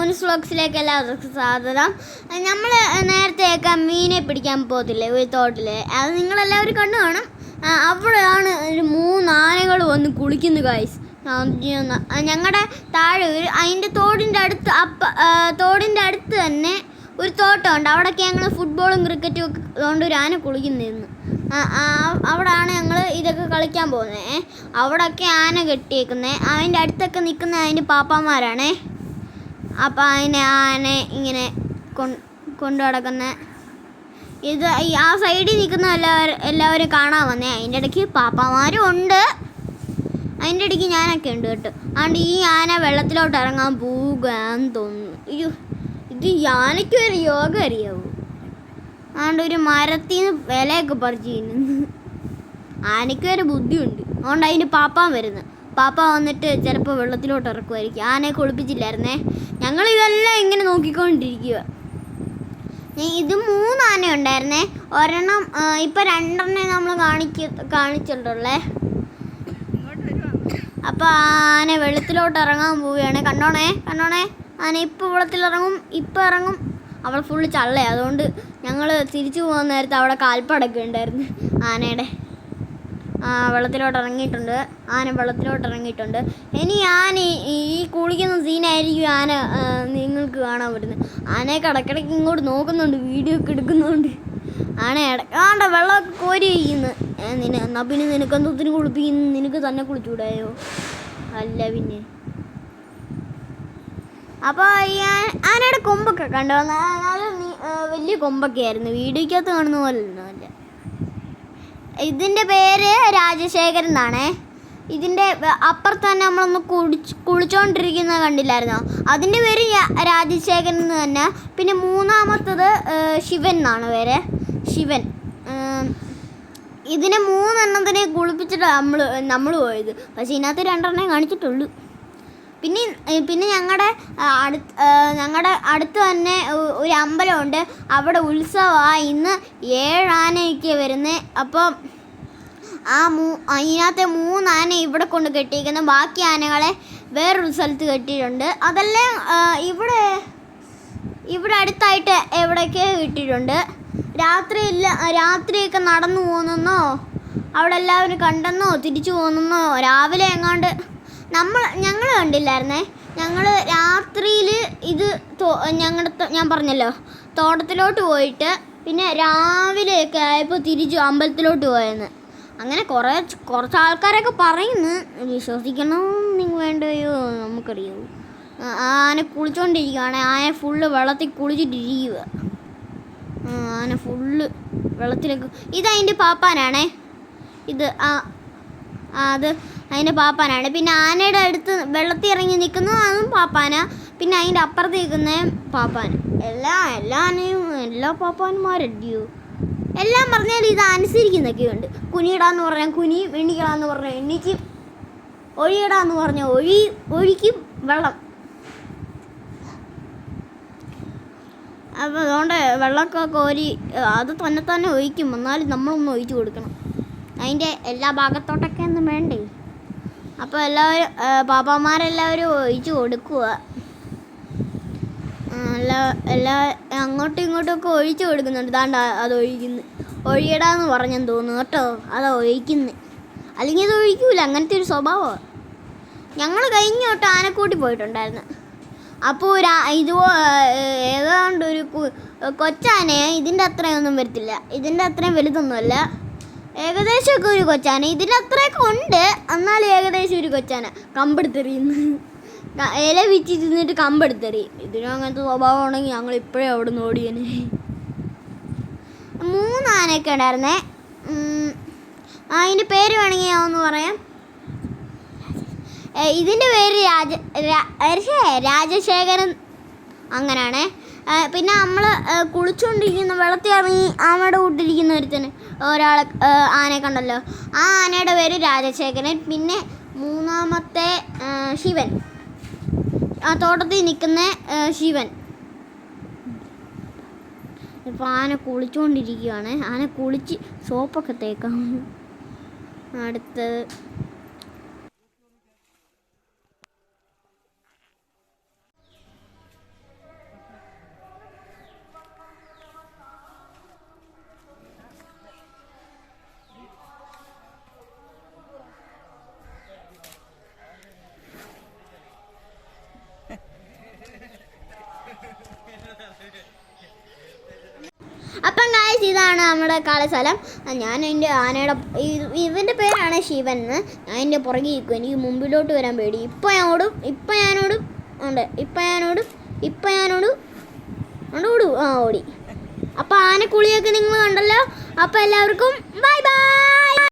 മോനിസ് വ്ളോഗ്സിലേക്ക് എല്ലാവർക്കും സ്വാഗതം. നമ്മൾ നേരത്തെയൊക്കെ മീനെ പിടിക്കാൻ പോകത്തില്ലേ ഒരു തോട്ടിൽ അത് നിങ്ങളെല്ലാവരും കണ്ടു കാണും. അവിടെയാണ് ഒരു മൂന്ന് ആനകൾ വന്ന് കുളിക്കുന്നു ഗായ്സ് ഞങ്ങളുടെ താഴെ ഒരു അതിന്റെ തോടിന്റെ അടുത്ത് അപ്പ തോടിന്റെ അടുത്ത് തന്നെ ഒരു തോട്ടമുണ്ട്. അവിടെയൊക്കെ ഞങ്ങൾ ഫുട്ബോളും ക്രിക്കറ്റും ഒക്കെ കൊണ്ട് ഒരു ആന കുളിക്കുന്നിരുന്നു അവിടെയാണ് ഞങ്ങൾ ഇതൊക്കെ കളിക്കാൻ പോകുന്നത് അവിടെയൊക്കെ ആന കെട്ടിയേക്കുന്നത് അതിന്റെ അടുത്തൊക്കെ നിൽക്കുന്ന അതിന്റെ പാപ്പാമാരാണേ അപ്പം അതിനെ ആനെ ഇങ്ങനെ കൊണ്ടു നടക്കുന്ന. ഇത് ആ സൈഡിൽ നിൽക്കുന്ന എല്ലാവരും എല്ലാവരും കാണാൻ വന്നേ. അതിന്റെ ഇടയ്ക്ക് പാപ്പാമാരും ഉണ്ട്. അതിന്റെ ഇടയ്ക്ക് ഞാനൊക്കെ ഉണ്ട് കേട്ടോ. അതുകൊണ്ട് ഈ ആന വെള്ളത്തിലോട്ട് ഇറങ്ങാൻ പോകാന്ന് തോന്നുന്നു. അയ്യോ ഇത് ഈ ആനയ്ക്ക് ഒരു യോഗ അറിയാവൂ? അതുകൊണ്ട് ഒരു മരത്തിൽ നിന്ന് വിലയൊക്കെ പറിച്ച് തിന്നുന്നു. ആനയ്ക്ക് ബുദ്ധിയുണ്ട്. അതുകൊണ്ട് അതിന് പാപ്പാൻ വരുന്നത്. പാപ്പ വന്നിട്ട് ചിലപ്പോൾ വെള്ളത്തിലോട്ട് ഇറക്കുമായിരിക്കും. ആനയെ കുളിപ്പിച്ചില്ലായിരുന്നേ? ഞങ്ങൾ ഇതെല്ലാം ഇങ്ങനെ നോക്കിക്കൊണ്ടിരിക്കുക ഇത് മൂന്ന് ആന ഉണ്ടായിരുന്നേ? ഒരെണ്ണം ഇപ്പം രണ്ടെണ്ണേ നമ്മൾ കാണിക്ക കാണിച്ചിട്ടുള്ളേ. അപ്പോൾ ആന വെള്ളത്തിലോട്ട് ഇറങ്ങാൻ പോവുകയാണ്. കണ്ടോണേ? കണ്ടോണേ? ആന വെള്ളത്തിൽ വെള്ളത്തിലിറങ്ങും ഇപ്പം ഇറങ്ങും. അവൾ ഫുള്ള് ചള്ളേ അതുകൊണ്ട് ഞങ്ങൾ തിരിച്ചു പോകുന്ന നേരത്ത് അവിടെ കാൽപ്പടൊക്കെ ഉണ്ടായിരുന്നു ആനയുടെ. വെള്ളത്തിലോട്ട് ഇറങ്ങിയിട്ടുണ്ട് ആന വെള്ളത്തിലോട്ട് ഇറങ്ങിയിട്ടുണ്ട് ഇനി ആന ഈ- കുളിക്കുന്ന സീനായിരിക്കും ആന നിങ്ങൾക്ക് കാണാൻ പറ്റുന്നത്. ആനയെ കടക്കിടയ്ക്ക് ഇങ്ങോട്ട് നോക്കുന്നുണ്ട് വീഡിയോ ഒക്കെ എടുക്കുന്നുണ്ട്. ആന ഇടക്കാണ്ട വെള്ളമൊക്കെ കോരി കഴിക്കുന്നു നിന എന്നാൽ പിന്നെ നിനക്ക് എന്തോത്തിന് കുളിപ്പിക്കുന്നു. നിനക്ക് തന്നെ കുളിച്ചൂടായോ അല്ല പിന്നെ. അപ്പോൾ ആനയുടെ കൊമ്പൊക്കെ കണ്ടു? വലിയ കൊമ്പൊക്കെ ആയിരുന്നു വീഡിയോക്കകത്ത് കാണുന്ന പോലെ ഒന്നുമല്ല. ഇതിന്റെ പേര് രാജശേഖരൻ എന്നാണേ. ഇതിന്റെ അപ്പുറത്ത് തന്നെ നമ്മളൊന്ന് കുളിച്ച് കുളിച്ചോണ്ടിരിക്കുന്നത് കണ്ടില്ലായിരുന്നോ? അതിന്റെ പേര് രാജശേഖരൻ എന്ന് തന്നെ. പിന്നെ മൂന്നാമത്തത് ശിവൻ എന്നാണ് പേര്. ശിവൻ. ഇതിനെ മൂന്നെണ്ണത്തിനെ കുളിപ്പിച്ചിട്ട് നമ്മൾ നമ്മൾ പോയത്. പക്ഷേ ഇതിനകത്ത് രണ്ടെണ്ണേ കാണിച്ചിട്ടുള്ളൂ. പിന്നെ പിന്നെ ഞങ്ങളുടെ അടുത്ത് ഞങ്ങളുടെ അടുത്ത് തന്നെ ഒരു അമ്പലമുണ്ട്. അവിടെ ഉത്സവമാണ് ഇന്ന് ഏഴാനയൊക്കെ വരുന്നത് അപ്പം ആ മൂ അതിനകത്തെ മൂന്നാന ഇവിടെ കൊണ്ട് കെട്ടിയിരിക്കുന്നു. ബാക്കി ആനകളെ വേറൊരു സ്ഥലത്ത് കെട്ടിയിട്ടുണ്ട്. അതെല്ലാം ഇവിടെ ഇവിടെ അടുത്തായിട്ട് എവിടെയൊക്കെ കിട്ടിയിട്ടുണ്ട്? രാത്രിയില്ല രാത്രിയൊക്കെ നടന്നു പോകുന്നെന്നോ? അവിടെ എല്ലാവരും കണ്ടെന്നോ? തിരിച്ചു പോകുന്നെന്നോ? രാവിലെ എങ്ങാണ്ട് നമ്മൾ ഞങ്ങൾ കണ്ടില്ലായിരുന്നേ. ഞങ്ങൾ രാത്രിയിൽ ഇത് ഞങ്ങളുടെ ഞാൻ പറഞ്ഞല്ലോ. തോട്ടത്തിലോട്ട് പോയിട്ട് പിന്നെ രാവിലെയൊക്കെ ആയപ്പോൾ തിരിച്ചു അമ്പലത്തിലോട്ട് പോയെന്ന്. അങ്ങനെ കുറേ കുറച്ച് ആൾക്കാരൊക്കെ പറയുന്നു. വിശ്വസിക്കണം നിങ്ങൾ വേണ്ടയോ നമുക്കറിയോ. ആനെ കുളിച്ചോണ്ടിരിക്കുകയാണ് ആന ഫുള്ള് വെള്ളത്തിൽ കുളിച്ചിട്ടിരിക്കുക ആന ഫുള്ള് വെള്ളത്തിലേക്ക്. ഇതതിന്റെ പാപ്പാനാണേ. ഇത് ആ, അത് അതിന്റെ പാപ്പാനാണ്. പിന്നെ ആനയുടെ അടുത്ത് വെള്ളത്തിൽ ഇറങ്ങി നിൽക്കുന്നത് അതും പാപ്പാന. പിന്നെ അതിന്റെ അപ്പുറത്ത് നിൽക്കുന്ന പാപ്പാൻ. എല്ലാ എല്ലാ ആനയും എല്ലാ പാപ്പാന്മാരല്ലയോ എല്ലാം പറഞ്ഞാൽ ഇത് അനുസരിക്കുന്നൊക്കെയുണ്ട്. കുനിയിടാന്ന് പറഞ്ഞാൽ കുനി എണ്ണിക്കിടാന്ന് പറഞ്ഞാൽ എണ്ണിക്കും. ഒഴിയിടാന്ന് പറഞ്ഞാൽ ഒഴി ഒഴിക്കും വെള്ളം. അപ്പോൾ അതുകൊണ്ട് വെള്ളമൊക്കെ കോരി അത് തന്നെ തന്നെ ഒഴിക്കും. എന്നാലും നമ്മളൊന്ന് ഒഴിച്ചു കൊടുക്കണം. അതിന്റെ എല്ലാ ഭാഗത്തോട്ടൊക്കെ ഒന്നും വേണ്ടേ? അപ്പോൾ എല്ലാവരും പാപ്പാമാരെല്ലാവരും ഒഴിച്ചു കൊടുക്കുക എല്ലാ എല്ലാ അങ്ങോട്ടും ഇങ്ങോട്ടും ഒക്കെ ഒഴിച്ചു കൊടുക്കുന്നുണ്ട്. ദാണ്ട അത് ഒഴിക്കുന്നു. ഒഴിയടാന്ന് പറഞ്ഞെന്ന് തോന്നുന്നു കേട്ടോ. അതാ ഒഴിക്കുന്നത് അല്ലെങ്കിൽ ഇത് ഒഴിക്കൂല. അങ്ങനത്തെ ഒരു സ്വഭാവമാണ് ഞങ്ങൾ കഴിഞ്ഞ തൊട്ട് ആനക്കൂട്ടി പോയിട്ടുണ്ടായിരുന്നു. അപ്പോൾ ഒരു ഇതുപോ ഏതാണ്ട് ഒരു കൊച്ചാനെ കൊച്ചാനയെ ഇതിന്റെ അത്രയൊന്നും വരത്തില്ല. ഇതിന്റെ അത്രയും വലുതൊന്നുമല്ല. ഏകദേശമൊക്കെ ഒരു കൊച്ചാന ഇതിനത്രയൊക്കെ ഉണ്ട്. എന്നാൽ ഏകദേശം ഒരു കൊച്ചാന കമ്പെടുത്തെറിയുന്നു ഇല വിച്ച് തിന്നിട്ട് കമ്പെടുത്തെറിയും ഇതിനും അങ്ങനത്തെ സ്വഭാവം ഉണ്ടെങ്കിൽ ഞങ്ങൾ ഇപ്പോഴേ അവിടെ നിന്ന് ഓടിയനെ മൂന്ന് ആനയൊക്കെ ഉണ്ടായിരുന്നേ അതിന്റെ പേര് വേണമെങ്കിൽ ഞാൻ ഒന്ന് പറയാം. ഇതിന്റെ പേര് രാജ രാജശേഖരൻ അങ്ങനെയാണേ പിന്നെ നമ്മൾ കുളിച്ചുകൊണ്ടിരിക്കുന്ന വെള്ളത്തിൽ ഇറങ്ങി ആമയുടെ കൂട്ടിരിക്കുന്ന ഒരുത്തന് ഒരാളെ ആനയെ കണ്ടല്ലോ. ആ ആനയുടെ പേര് രാജശേഖരൻ പിന്നെ മൂന്നാമത്തെ ശിവൻ. ആ തോട്ടത്തിൽ നിൽക്കുന്ന ശിവൻ. ഇപ്പോൾ ആന കുളിച്ചുകൊണ്ടിരിക്കുകയാണ് ആന കുളിച്ച് സോപ്പൊക്കെ തേക്കാം. അടുത്തത്. ഗൈസ് ഇതാണ് നമ്മുടെ കളിസ്ഥലം ഞാൻ എന്റെ ആനയുടെ ഇവന്റെ പേരാണ് ശിവൻ എന്ന്. ഞാൻ എന്റെ പുറകെ നിൽക്കും എനിക്ക് മുമ്പിലോട്ട് വരാൻ പേടി. ഇപ്പം ഞാനോടും ഇപ്പം ഞാനോടും ഉണ്ട്. ഇപ്പം ഞാനോടും ഇപ്പം ഞാനോടും ഉണ്ട് ഓടും. ആ ഓടി. അപ്പോൾ ആനക്കുളിയൊക്കെ നിങ്ങൾ കണ്ടല്ലോ. അപ്പോൾ എല്ലാവർക്കും ബൈ ബൈ